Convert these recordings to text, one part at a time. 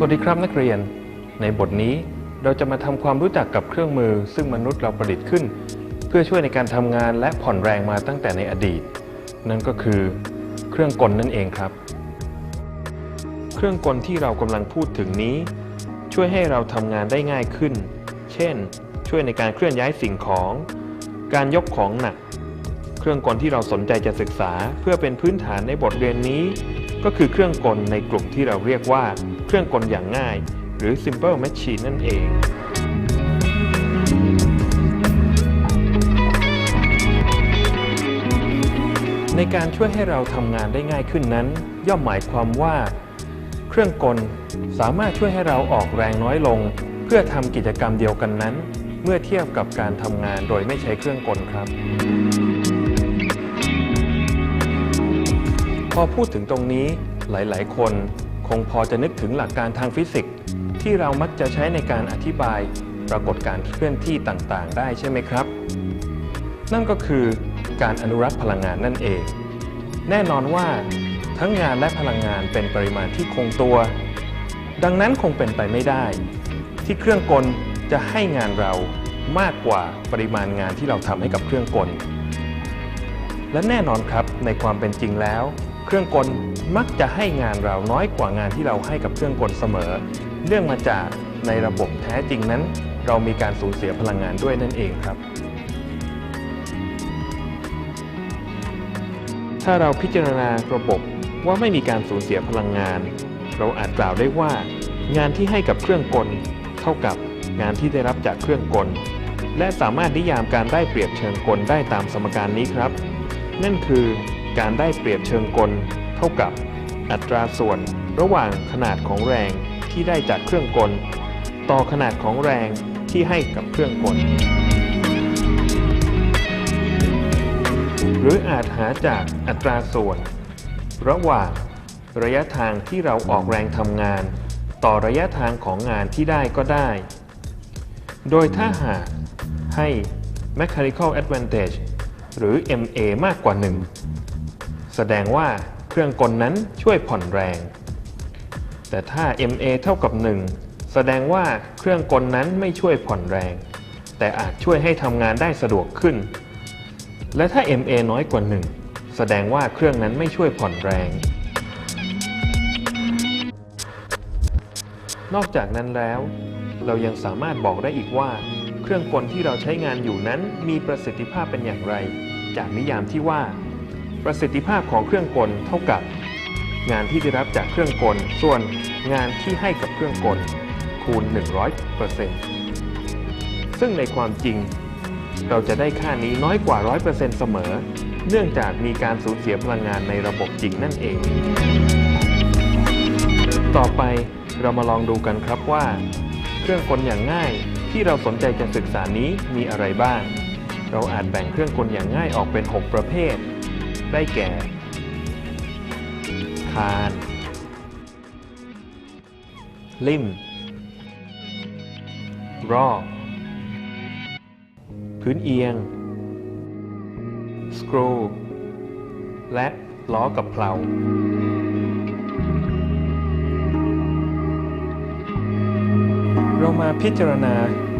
สวัสดีครับนักเรียน ในบทนี้เราจะมาทำความรู้จักกับเครื่องมือ ซึ่งมนุษย์เราประดิษฐ์ขึ้น เพื่อช่วยในการทำงานและผ่อนแรงมาตั้งแต่ในอดีต นั่นก็คือเครื่องกลนั่นเองครับ เครื่องกลที่เรากำลังพูดถึงนี้ ช่วยให้เราทำงานได้ง่ายขึ้น เช่น ช่วยในการเคลื่อนย้ายสิ่งของ การยกของหนัก เครื่องกลที่เราสนใจจะศึกษาเพื่อเป็นพื้นฐานในบทเรียนนี้ ก็คือเครื่องกลในกลุ่มที่เราเรียกว่า เครื่องกลอย่างง่าย หรือ simple machine นั่นเองในการช่วยให้เราทำงานได้ง่ายขึ้นนั้น ย่อมหมายความว่า เครื่องกลสามารถช่วยให้เราออกแรงน้อยลง เพื่อทำกิจกรรมเดียวกันนั้น เมื่อเทียบกับการทำงานโดยไม่ใช้เครื่องกลครับ พอพูดถึงตรงนี้หลาย ๆ คน คงพอจะนึกถึงหลักการทางฟิสิกส์ที่เรามักจะใช้ในการอธิบายปรากฏการเคลื่อนที่ต่างๆ ได้ใช่ไหมครับ นั่นก็คือการอนุรักษ์พลังงานนั่นเอง แน่นอนว่า ทั้งงานและพลังงานเป็นปริมาณที่คงตัว ดังนั้นคงเป็นไปไม่ได้ ที่เครื่องกลจะให้งานเรามากกว่าปริมาณงานที่เราทำให้กับเครื่องกล และแน่นอนครับในความเป็นจริงแล้ว เครื่องกล มักจะให้งานเราน้อยกว่างานที่เราให้กับเครื่องกลเสมอ เนื่องมาจากในระบบแท้จริงนั้น เรามีการสูญเสียพลังงานด้วยนั่นเองครับ ถ้าเราพิจารณาระบบว่าไม่มีการสูญเสียพลังงาน เราอาจกล่าวได้ว่า งานที่ให้กับเครื่องกล เท่ากับงานที่ได้รับจากเครื่องกล และสามารถนิยามการได้เปรียบเชิงกลได้ตามสมการนี้ครับ นั่นคือการได้เปรียบเชิงกล เท่ากับอัตราส่วนระหว่างขนาดของแรงที่ได้จากเครื่องกล ต่อขนาดของแรงที่ให้กับเครื่องกล หรืออาจหาจากอัตราส่วน ระหว่างระยะทางที่เราออกแรงทำงาน ต่อระยะทางของงานที่ได้ก็ได้ โดยถ้าหากให้ mechanical advantage หรือ MA มากกว่า 1 แสดงว่า เครื่องกลนั้นช่วยผ่อนแรง แต่ถ้า MA เท่ากับ 1 แสดงว่าเครื่องกลนั้นไม่ช่วยผ่อนแรง แต่อาจช่วยให้ทำงานได้สะดวกขึ้น และถ้า MA น้อยกว่า 1 แสดงว่าเครื่องนั้นไม่ช่วยผ่อนแรง นอกจากนั้นแล้ว เรายังสามารถบอกได้อีกว่า เครื่องกลที่เราใช้งานอยู่นั้นมีประสิทธิภาพเป็นอย่างไร จากนิยามที่ว่า ประสิทธิภาพของเครื่องกลเท่ากับ งานที่ได้รับจากเครื่องกล ส่วนงานที่ให้กับเครื่องกล คูณ 100%ซึ่งในความจริง เราจะได้ค่านี้น้อยกว่า 100%เสมอ เนื่องจากมีการสูญเสียพลังงานในระบบจริงนั่นเอง ต่อไปเรามาลองดูกันครับว่า เครื่องกลอย่างง่ายที่เราสนใจจะศึกษานี้มีอะไรบ้าง เราอาจแบ่งเครื่องกลอย่างง่ายออกเป็น 6 ประเภท ได้แก่ คาน ลิ่ม รอ พื้นเอียง สกรู และล้อกับเพลาเรามาพิจารณา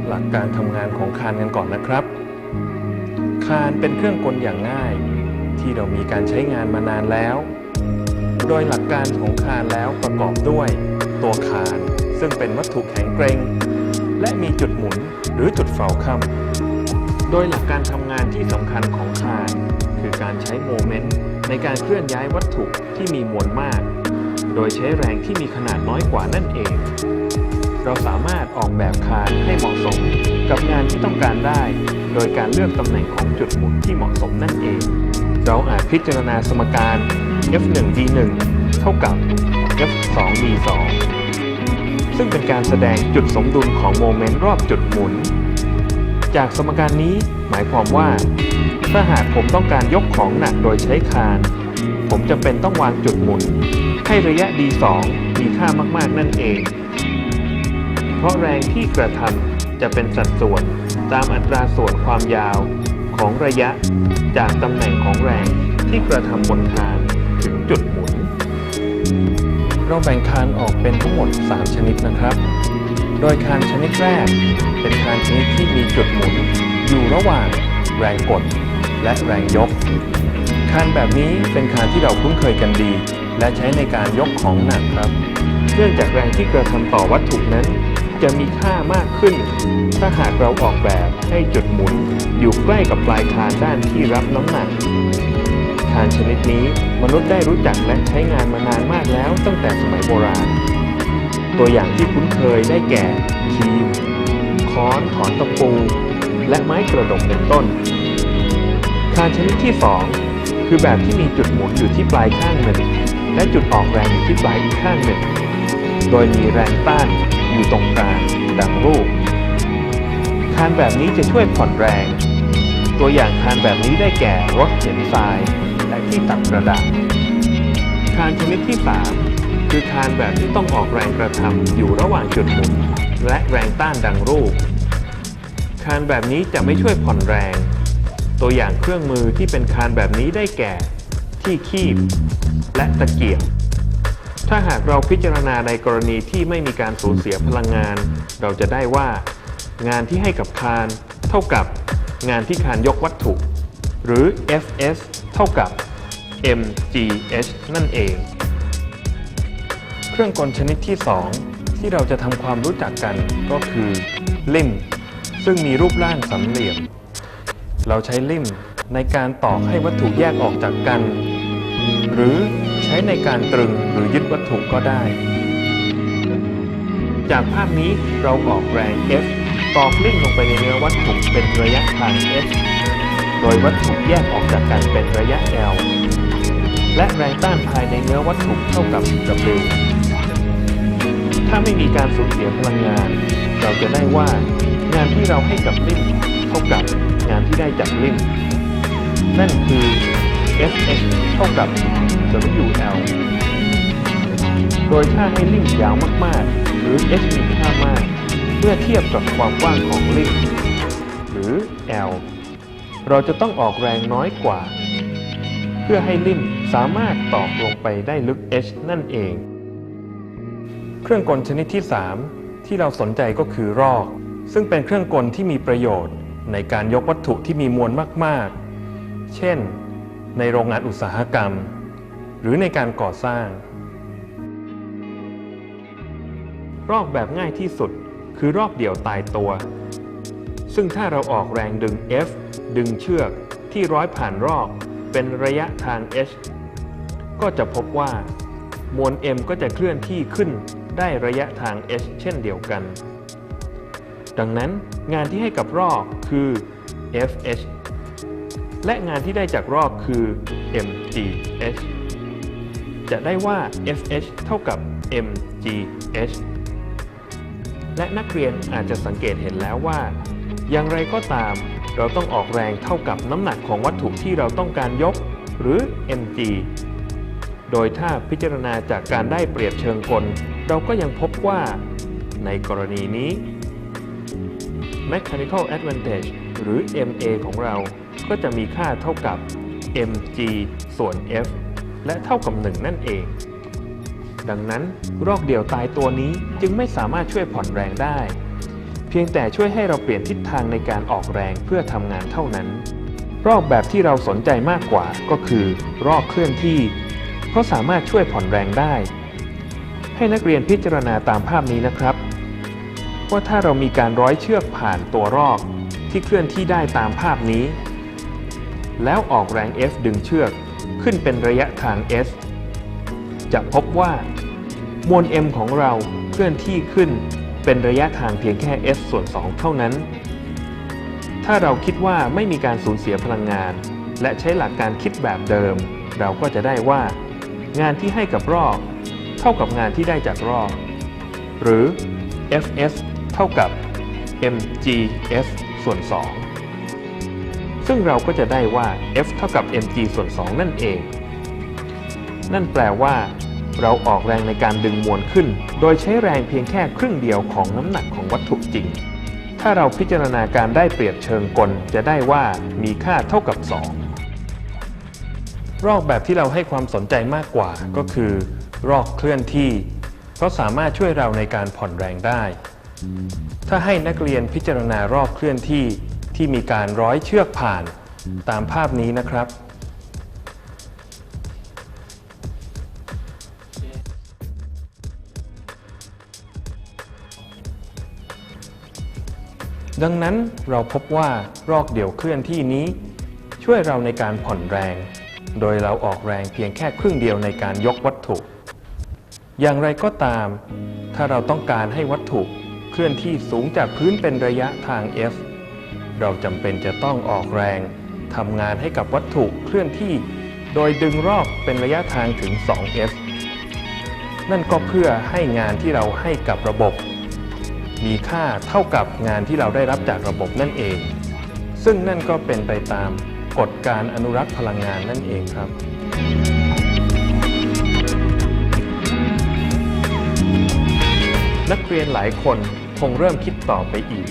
หลักการทำงานของคานกันก่อนนะครับ คานเป็นเครื่องกลอย่างง่าย ที่เรามีการใช้งานมานานแล้ว โดยหลักการของคานแล้วประกอบด้วยตัวคาน ซึ่งเป็นวัตถุแข็งเกร็ง และมีจุดหมุนหรือจุดเฝ้าค่ำโดยหลักการทำงานที่สำคัญของคาน คือการใช้โมเมนต์ในการเคลื่อนย้ายวัตถุที่มีมวลมาก โดยใช้แรงที่มีขนาดน้อยกว่านั่นเอง เราสามารถออกแบบคานให้เหมาะสมกับงานที่ต้องการได้ โดยการเลือกตำแหน่งของจุดหมุนที่เหมาะสมนั่นเอง เราอาจพิจารณาสมการ F1D1 เท่ากับ F2D2 ซึ่งเป็นการแสดงจุดสมดุลของโมเมนต์รอบจุดหมุน จากสมการนี้หมายความว่า ถ้าหากผมต้องการยกของหนักโดยใช้คาน ผมจะเป็นต้องวางจุดหมุน ให้ระยะ D2 มีค่ามากๆนั่นเอง เพราะแรงที่กระทำจะเป็นสัดส่วนตามอัตราส่วนความยาว ของระยะ จากตำแหน่งของแรงที่กระทำบนคานถึงจุดหมุน เราแบ่งคานออกเป็นทั้งหมด 3 ชนิดนะครับ โดยคานชนิดแรก เป็นคานชนิดที่มีจุดหมุน อยู่ระหว่างแรงกด และแรงยก คานแบบนี้เป็นคานที่เราคุ้นเคยกันดี และใช้ในการยกของหนักครับ เนื่องจากแรงที่กระทำต่อวัตถุนั้น จะมีค่ามากขึ้น ถ้าหากเราออกแบบให้จุดหมุนอยู่ใกล้กับปลายคานด้านที่รับน้ำหนักคานชนิดนี้มนุษย์ได้รู้จักและใช้งานมานานมากแล้วตั้งแต่สมัยโบราณ ตัวอย่างที่คุ้นเคยได้แก่ครีมค้อนถอนตะปู และไม้กระดกเป็นต้น คานชนิดที่ 2 คือแบบที่มีจุดหมุนอยู่ที่ปลายข้างหนึ่งและจุดออกแรงอยู่ที่ปลายอีกข้างหนึ่ง โดยมีแรงต้านอยู่ตรงกลางดังรูป คานแบบนี้จะช่วยผ่อนแรง ตัวอย่างคานแบบนี้ได้แก่รถเข็นทรายและที่ตักกระดาษ คานชนิดที่ 3 คือคานแบบที่ต้องออกแรงกระทำอยู่ระหว่างจุดหมุนและแรงต้านดังรูป คานแบบนี้จะไม่ช่วยผ่อนแรง ตัวอย่างเครื่องมือที่เป็นคานแบบนี้ได้แก่ ที่คีบและตะเกียบ ถ้าหากเราพิจารณาในกรณีที่ไม่มีการสูญเสียพลังงาน เราจะได้ว่า งานที่ให้กับคานเท่ากับงานที่คานยกวัตถุ หรือ Fs เท่ากับ mgh นั่นเอง เครื่องกลชนิดที่ 2 ที่เราจะทำความรู้จักกันก็คือลิ่ม ซึ่งมีรูปร่างสามเหลี่ยม เราใช้ลิ่มในการตอกให้วัตถุแยกออกจากกัน หรือ ใช้ในการตรึงหรือยึดวัตถุก็ได้ จากภาพนี้เราออกแรง F ตอกลิ่มลงไปในเนื้อวัตถุเป็นระยะทาง S โดยวัตถุแยกออกจากกันเป็นระยะ L และแรงต้านภายในเนื้อวัตถุเท่ากับ W ถ้าไม่มีการสูญเสียพลังงาน เราจะได้ว่างานที่เราให้กับลิ่มเท่ากับงานที่ได้จากลิ่มนั่นคือ Fh เท่ากับ WL โดยถ้าให้ลิ่มยาวมากๆ หรือ h มีค่ามาก เมื่อเทียบกับความกว้างของลิ่มหรือ L เราจะต้องออกแรงน้อยกว่า เพื่อให้ลิ่มสามารถตอกลงไปได้ลึก h นั่นเอง เครื่องกลชนิดที่ 3 ที่เราสนใจก็คือรอก ซึ่งเป็นเครื่องกลที่มีประโยชน์ในการยกวัตถุที่มีมวลมาก ๆ เช่น ในโรงงานอุตสาหกรรม หรือในการก่อสร้าง รอกแบบง่ายที่สุดคือรอกเดี่ยวตายตัว ซึ่งถ้าเราออกแรงดึง F ดึงเชือกที่ร้อยผ่านรอกเป็นระยะทาง h ก็จะพบว่ามวล m ก็จะเคลื่อนที่ขึ้นได้ระยะทาง h เช่นเดียวกัน ดังนั้นงานที่ให้กับรอกคือ fh และงานที่ได้จากรอกคือ mgh จะได้ว่า fh เท่ากับ mgh และนักเรียนอาจจะสังเกตเห็นแล้วว่า อย่างไรก็ตาม เราต้องออกแรงเท่ากับน้ำหนักของวัตถุที่เราต้องการยก หรือ mg โดยถ้าพิจารณาจากการได้เปรียบเชิงกล เราก็ยังพบว่า ในกรณีนี้ mechanical advantage หรือ ma ของเรา ก็จะมีค่าเท่ากับ mg ส่วน f และเท่ากับ 1 นั่นเอง ดังนั้นรอกเดี่ยวตายตัวนี้จึงไม่สามารถช่วยผ่อนแรงได้ เพียงแต่ช่วยให้เราเปลี่ยนทิศทางในการออกแรงเพื่อทำงานเท่านั้น รอกแบบที่เราสนใจมากกว่าก็คือ รอกเคลื่อนที่ เพราะสามารถช่วยผ่อนแรงได้ ให้นักเรียนพิจารณาตามภาพนี้นะครับ ว่าถ้าเรามีการร้อยเชือกผ่านตัวรอกที่เคลื่อนที่ได้ตามภาพนี้ แล้วออกแรง F ดึงเชือกขึ้นเป็นระยะทาง S จะพบว่ามวล m ของเราเคลื่อนที่ขึ้นเป็นระยะทางเพียงแค่ s ส่วน 2 เท่านั้น ถ้าเราคิดว่าไม่มีการสูญเสียพลังงาน และใช้หลักการคิดแบบเดิม เราก็จะได้ว่า งานที่ให้กับรอบ เท่ากับงานที่ได้จากรอบ หรือ fs เท่ากับ mgs ส่วน 2 ซึ่งเราก็จะได้ว่า f เท่ากับ mg ส่วน 2 นั่นเอง นั่นแปลว่า เราออกแรงในการดึงมวลขึ้น โดยใช้แรงเพียงแค่ครึ่งเดียวของน้ำหนักของวัตถุจริง ถ้าเราพิจารณาการได้เปรียบเชิงกล จะได้ว่ามีค่าเท่ากับ 2 รอกแบบที่เราให้ความสนใจมากกว่าก็คือ รอกเคลื่อนที่ เพราะสามารถช่วยเราในการผ่อนแรงได้ ถ้าให้นักเรียนพิจารณารอกเคลื่อนที่ ที่มีการร้อยเชือกผ่านตามภาพนี้นะครับ ดังนั้นเราพบว่ารอกเดี่ยวเคลื่อนที่นี้ ช่วยเราในการผ่อนแรง โดยเราออกแรงเพียงแค่ครึ่งเดียวในการยกวัตถุ อย่างไรก็ตาม ถ้าเราต้องการให้วัตถุเคลื่อนที่สูงจากพื้นเป็นระยะทาง f เราจำเป็นจะต้องออกแรงทำงานให้กับวัตถุเคลื่อนที่ โดยดึงรอบเป็นระยะทางถึง 2f นั่นก็เพื่อให้งานที่เราให้กับระบบ มีค่าเท่ากับงานที่เราได้รับจากระบบนั่นเอง ซึ่งนั่นก็เป็นไปตามกฎการอนุรักษ์พลังงานนั่นเองครับนักเรียนหลายคนคงเริ่มคิดต่อไปอีก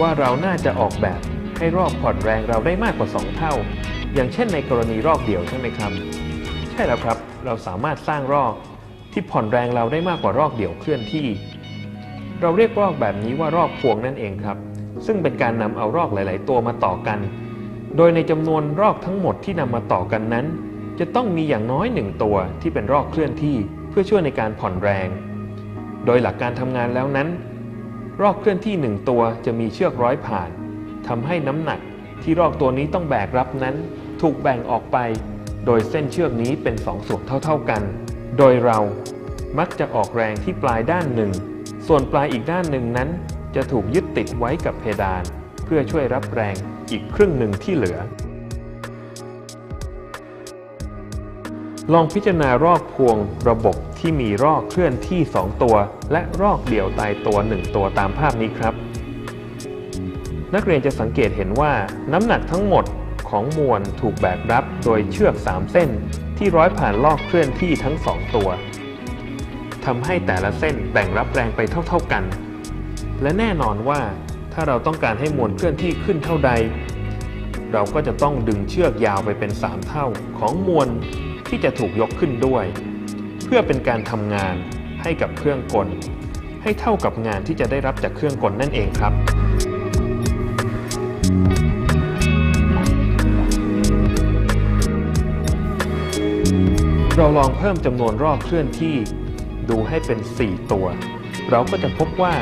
ว่าเราน่าจะออกแบบให้รอบผ่อนแรงเราได้มากกว่า 2 เท่า อย่างเช่นในกรณีรอบเดียวใช่ไหมครับ ใช่แล้วครับ เราสามารถสร้างรอกที่ผ่อนแรงเราได้มากกว่ารอกเดียวเคลื่อนที่ เราเรียกรอกแบบนี้ว่ารอกพวงนั่นเองครับ ซึ่งเป็นการนำเอารอกหลาย ๆ ตัวมาต่อกัน โดยในจำนวนรอกทั้งหมดที่นำมาต่อกันนั้น จะต้องมีอย่างน้อยหนึ่งตัวที่เป็นรอกเคลื่อนที่ เพื่อช่วยในการผ่อนแรง โดยหลักการทำงานแล้วนั้น รอกเคลื่อนที่หนึ่งตัวจะมีเชือกร้อยผ่านทำให้น้ำหนักที่รอกตัวนี้ต้องแบกรับนั้น ถูกแบ่งออกไป โดยเส้นเชือกนี้เป็นสองส่วนเท่าๆกัน โดยเรามักจะออกแรงที่ปลายด้านหนึ่ง ส่วนปลายอีกด้านหนึ่งนั้น จะถูกยึดติดไว้กับเพดาน เพื่อช่วยรับแรงอีกครึ่งหนึ่งที่เหลือ ลองพิจารณารอกพวงระบบที่มีรอกเคลื่อนที่ 2 ตัว และรอกเดี่ยวตายตัว 1 ตัวตามภาพนี้ครับ นักเรียนจะสังเกตเห็นว่าน้ำหนักทั้งหมดของมวลถูกแบกรับโดยเชือก 3 เส้น ที่ร้อยผ่านลอกเคลื่อนที่ทั้ง 2 ตัวทำให้แต่ละเส้นแบ่งรับแรงไปเท่า ๆกัน และแน่นอนว่าถ้าเราต้องการให้มวลเคลื่อนที่ขึ้นเท่าใด เราก็จะต้องดึงเชือกยาวไปเป็น 3 เท่าของมวล ที่จะถูกยกขึ้นด้วย เพื่อเป็นการทำงานให้กับเครื่องกล ให้เท่ากับงานที่จะได้รับจากเครื่องกลนั่นเองครับเราลองเพิ่มจำนวนรอบเคลื่อนที่ดูให้เป็น 4 ตัว เราก็จะพบว่า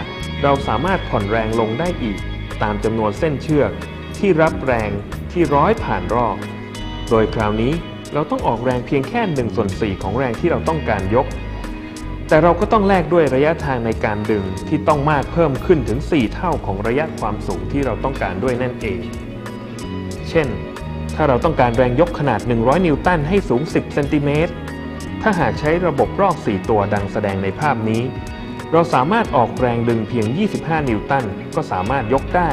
เราสามารถผ่อนแรงลงได้อีก ตามจำนวนเส้นเชือกที่รับแรงที่ร้อยผ่านรอบ โดยคราวนี้ เราต้องออกแรงเพียงแค่1ส่วน4ของแรงที่เราต้องการยก แต่เราก็ต้องแลกด้วยระยะทางในการดึงที่ต้องมากเพิ่มขึ้นถึง 4 เท่าของระยะความสูงที่เราต้องการด้วยนั่นเอง เช่น ถ้าเราต้องการแรงยกขนาด 100 นิวตันให้สูง 10 เซนติเมตร ถ้าหากใช้ระบบรอก 4 ตัวดังแสดงในภาพนี้ เราสามารถออกแรงดึงเพียง 25 นิวตันก็สามารถยกได้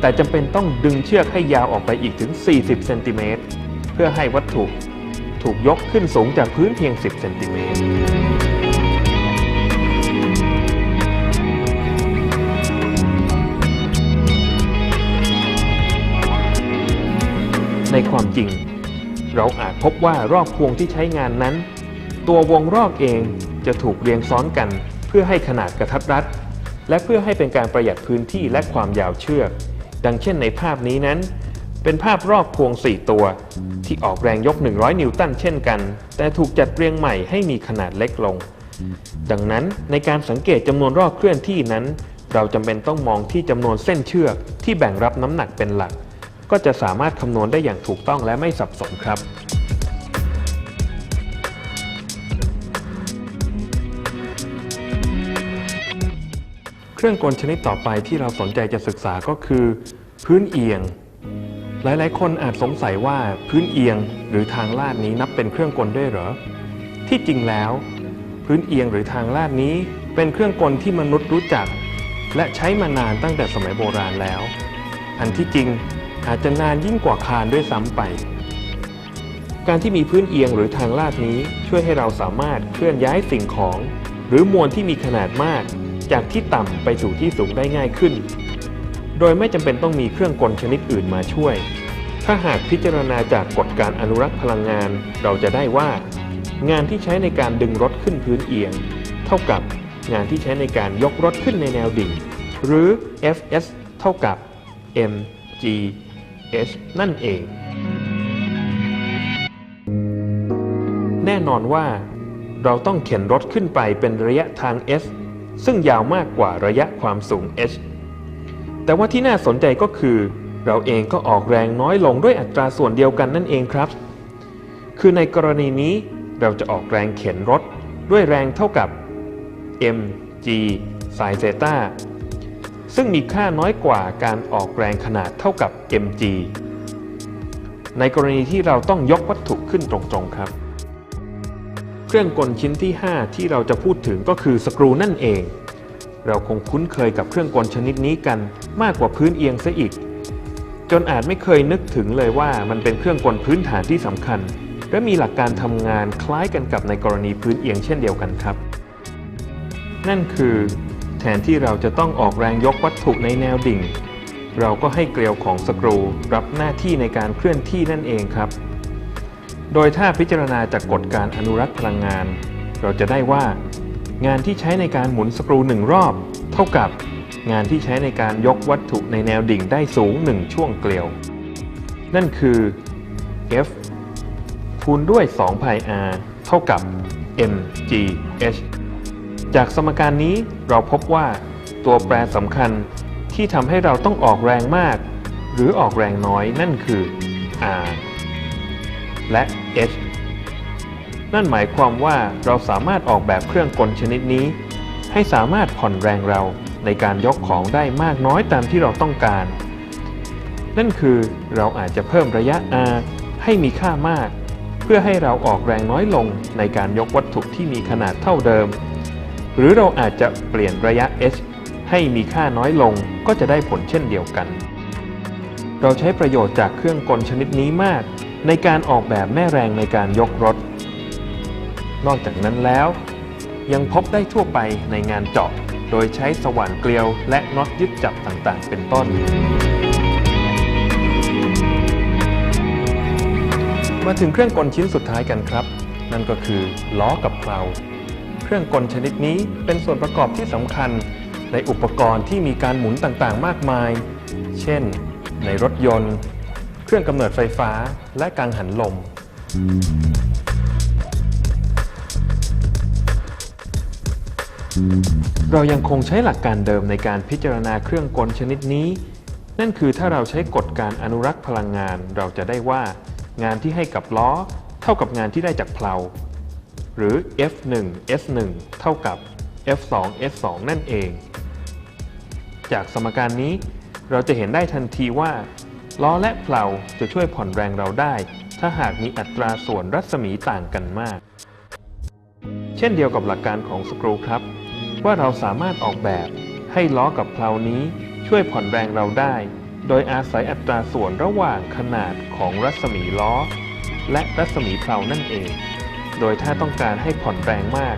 แต่จำเป็นต้องดึงเชือกให้ยาวออกไปอีกถึง 40 เซนติเมตร เพื่อให้วัตถุถูกยกขึ้นสูงจากพื้นเพียง 10 เซนติเมตรในความจริง เราอาจพบว่ารอกพวงที่ใช้งานนั้น ตัววงรอกเองจะถูกเรียงซ้อนกัน เพื่อให้ขนาดกระทัดรัด และเพื่อให้เป็นการประหยัดพื้นที่และความยาวเชือก ดังเช่นในภาพนี้นั้น เป็นภาพรอกพวง 4 ตัว ที่ออกแรงยก 100 นิวตันเช่นกัน แต่ถูกจัดเรียงใหม่ให้มีขนาดเล็กลง ดังนั้นในการสังเกตจำนวนรอกเคลื่อนที่นั้น เราจำเป็นต้องมองที่จำนวนเส้นเชือกที่แบ่งรับน้ำหนักเป็นหลัก ก็จะสามารถคำนวณได้อย่างถูกต้องและไม่สับสนครับเครื่องกลชนิดต่อไปที่เราสนใจจะศึกษาก็คือ พื้นเอียง หลายๆ คนอาจสงสัยว่าพื้นเอียงหรือทางลาดนี้นับเป็นเครื่องกลด้วยเหรอ ที่จริงแล้ว พื้นเอียงหรือทางลาดนี้เป็นเครื่องกลที่มนุษย์รู้จัก และใช้มานานตั้งแต่สมัยโบราณแล้ว อันที่จริงอาจจะนานยิ่งกว่าคานด้วยซ้ำไป การที่มีพื้นเอียงหรือทางลาดนี้ช่วยให้เราสามารถเคลื่อนย้ายสิ่งของ หรือมวลที่มีขนาดมาก จากที่ต่ำไปสู่ที่สูงได้ง่ายขึ้น โดยไม่จำเป็นต้องมีเครื่องกลชนิดอื่นมาช่วย ถ้าหากพิจารณาจากกฎการอนุรักษ์พลังงาน เราจะได้ว่า งานที่ใช้ในการดึงรถขึ้นพื้นเอียง เท่ากับงานที่ใช้ในการยกรถขึ้นในแนวดิ่ง หรือ Fs เท่ากับ mg h นั่นเอง แน่นอนว่า เราต้องเข็นรถขึ้นไปเป็นระยะทาง s ซึ่งยาวมากกว่าระยะความสูง h แต่ว่าที่น่าสนใจก็คือ เราเองก็ออกแรงน้อยลงด้วยอัตราส่วนเดียวกันนั่นเองครับ คือในกรณีนี้เราจะออกแรงเข็นรถด้วยแรงเท่ากับ mg sin theta ซึ่งมีค่าน้อยกว่าการออกแรงขนาดเท่ากับ mg ในกรณีที่เราต้องยกวัตถุขึ้นตรงๆครับ เครื่องกลชิ้นที่ 5 ที่เราจะพูดถึงก็คือสกรูนั่นเอง เราคงคุ้นเคยกับเครื่องกลชนิดนี้กันมากกว่าพื้นเอียงซะอีก จนอาจไม่เคยนึกถึงเลยว่ามันเป็นเครื่องกลพื้นฐานที่สำคัญ และมีหลักการทำงานคล้ายกันกับในกรณีพื้นเอียงเช่นเดียวกันครับ นั่นคือ แทนที่เราจะต้องออกแรงยกวัตถุในแนวดิ่ง เราก็ให้เกลียวของสกรูรับหน้าที่ในการเคลื่อนที่นั่นเองครับ โดยถ้าพิจารณาจากกฎการอนุรักษ์พลังงาน เราจะได้ว่า งานที่ใช้ในการหมุนสกรูหนึ่งรอบ เท่ากับ งานที่ใช้ในการยกวัตถุในแนวดิ่งได้สูง 1 ช่วงเกลียว นั่นคือ F คูณด้วย2 pi r เท่ากับ mgh จากสมการนี้เราพบว่า ตัวแปรสำคัญที่ทำให้เราต้องออกแรงมาก หรือออกแรงน้อยนั่นคือ r และ นั่นหมายความว่าเราสามารถออกแบบเครื่องกลชนิดนี้ ให้สามารถผ่อนแรงเราในการยกของได้มากน้อยตามที่เราต้องการ นั่นคือเราอาจจะเพิ่มระยะ r ให้มีค่ามาก เพื่อให้เราออกแรงน้อยลงในการยกวัตถุที่มีขนาดเท่าเดิม หรือเราอาจจะเปลี่ยนระยะ h ให้มีค่าน้อยลงก็จะได้ผลเช่นเดียวกัน เราใช้ประโยชน์จากเครื่องกลชนิดนี้มาก ในการออกแบบแม่แรงในการยกรถ นอกจากนั้นแล้ว ยังพบได้ทั่วไปในงานเจาะ โดยใช้สว่านเกลียวและน็อตยึดจับต่างๆ เป็นต้น มาถึงเครื่องกลชิ้นสุดท้ายกันครับ นั่นก็คือล้อกับเพลาเครื่องกลชนิดนี้เป็นส่วนประกอบที่สำคัญในอุปกรณ์ที่มีการหมุนต่างๆ มากมาย เช่น ในรถยนต์ เครื่องกำเนิดไฟฟ้าและกังหันลม เรายังคงใช้หลักการเดิมในการพิจารณาเครื่องกลชนิดนี้ นั่นคือถ้าเราใช้กฎการอนุรักษ์พลังงาน เราจะได้ว่า งานที่ให้กับล้อ เท่ากับงานที่ได้จากเพลาหรือ F1 S1 เท่ากับ F2 S2 นั่นเอง จากสมการนี้เราจะเห็นได้ทันทีว่า ล้อและเพลาจะช่วยผ่อนแรงเราได้ ถ้าหากมีอัตราส่วนรัศมีต่างกันมาก เช่นเดียวกับหลักการของสกรูครับ ว่าเราสามารถออกแบบให้ล้อกับเพลานี้ช่วยผ่อนแรงเราได้ โดยอาศัยอัตราส่วนระหว่างขนาดของรัศมีล้อ และรัศมีเพลานั่นเอง โดยถ้าต้องการให้ผ่อนแรงมาก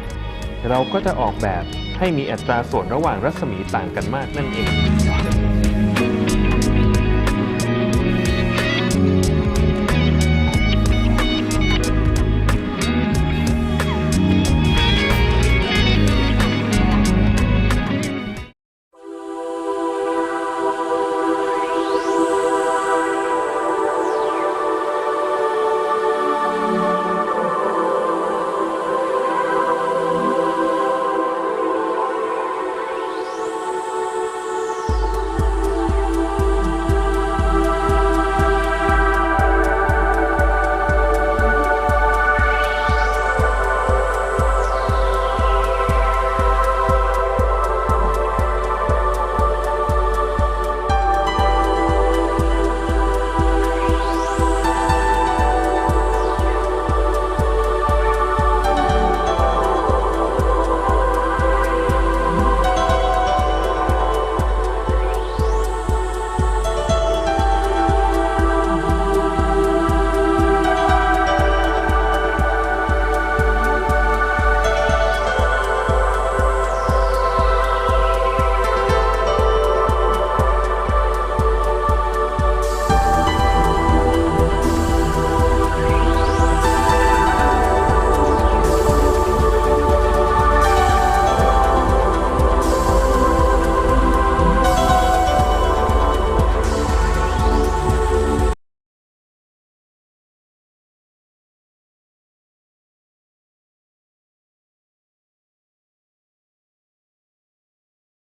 เราก็จะออกแบบให้มีอัตราส่วนระหว่างรัศมีต่างกันมากนั่นเอง